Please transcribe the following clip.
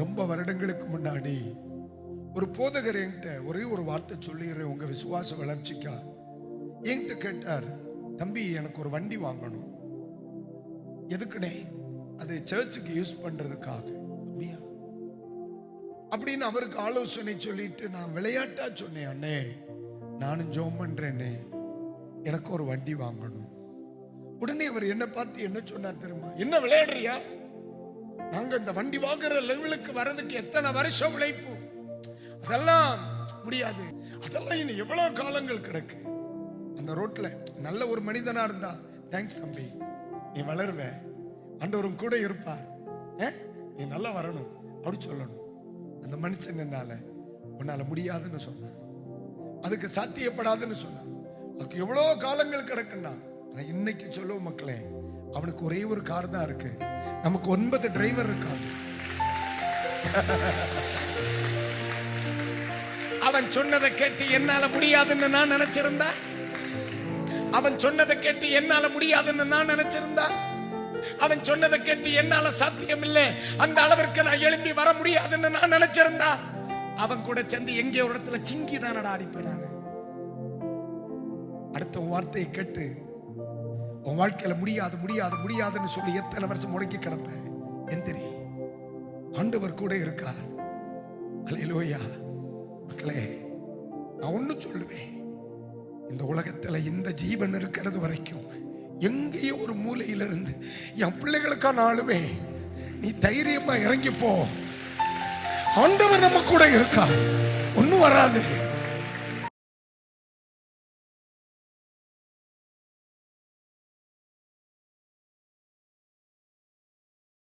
ரொம்ப வருடங்களுக்கு முன்னாடி ஒரு போதகர் என்கிட்ட ஒரே ஒரு வார்த்தை சொல்லிடுறேன். உங்க விசுவாச வளர்ச்சிக்கா. என்கிட்ட கேட்டார் தம்பி எனக்கு ஒரு வண்டி வாங்கணும். எதுக்குனே? அது சர்ச்சுக்கு யூஸ் பண்றதுக்காக. அப்படியா? அப்படின்னு அவருக்கு ஆலோசனை சொல்லிட்டு நான் விளையாட்டா சொன்னேன் அண்ணே நானும் ஜோம் பண்றேனே. எனக்கு ஒரு வண்டி வாங்கணும். உடனே அவர் என்ன பார்த்து என்ன சொன்னார் தெரியுமா? என்ன விளையாடுறியா? நாங்க இந்த வண்டி வாங்குற லெவலுக்கு வர்றதுக்கு எத்தனை வருஷம் உழைப்பு? அதெல்லாம் முடியாது. அதெல்லாம் இன்னும் எவ்வளவு காலங்கள் கிடக்கு? அந்த ரோட்ல நல்ல ஒரு மனிதனா இருந்தா தேங்க்ஸ் தம்பி. நீ வளருவ. ஆண்டவரும் கூட இருப்பார் நீ நல்லா வரணும். அப்படி சொல்லணும். அந்த மனுஷன் என்னால? உன்னால முடியாதுன்னு சொன்னான். அதுக்கு சாத்தியப்படாதுன்னு சொன்னான். அதுக்கு எவ்வளவு காலங்கள் கிடக்குன்னா நான் இன்னைக்கு சொல்லுவோம் மக்களே அவனுக்கு ஒரே ஒரு கார் தான் இருக்கு. நமக்கு ஒன்பது டிரைவர் இருக்காங்க அவன் சொன்னதை கேட்டு என்னால முடியாதுன்னு நான் நினைச்சிருந்தா? அவன் சொன்னதை கேட்டு என்னால முடியாதுன்னு நான் நினைச்சிருந்தா? அவன் சொன்னதை கேட்டு என்னால சாத்தியம் இல்லை அந்த அளவிற்கு நான் எழும்பி வர முடியாதுன்னு நான் நினைச்சிருந்தா? அவன் கூட சேர்ந்து எங்கே ஒரு இடத்துல சிங்கி தானடா அடிப்பேன் அடுத்த வார்த்தையை கேட்டு உன் வாழ்க்கையில முடியாது முடியாது முடியாதுன்னு சொல்லி எத்தனை வருஷம் முடங்கி கிடப்பேன் எந்திரி ஆண்டவர் கூட இருக்கார். அலையிலோயா மக்களே நான் ஒண்ணு சொல்லுவேன். இந்த உலகத்துல இந்த ஜீவன் இருக்கிறது வரைக்கும் எங்கேயோ ஒரு மூலையில இருந்து என் பிள்ளைகளுக்கா நாளுமே நீ தைரியமா இறங்கி போ. ஆண்டவர் நம்ம கூட இருக்கா ஒன்னும் வராது.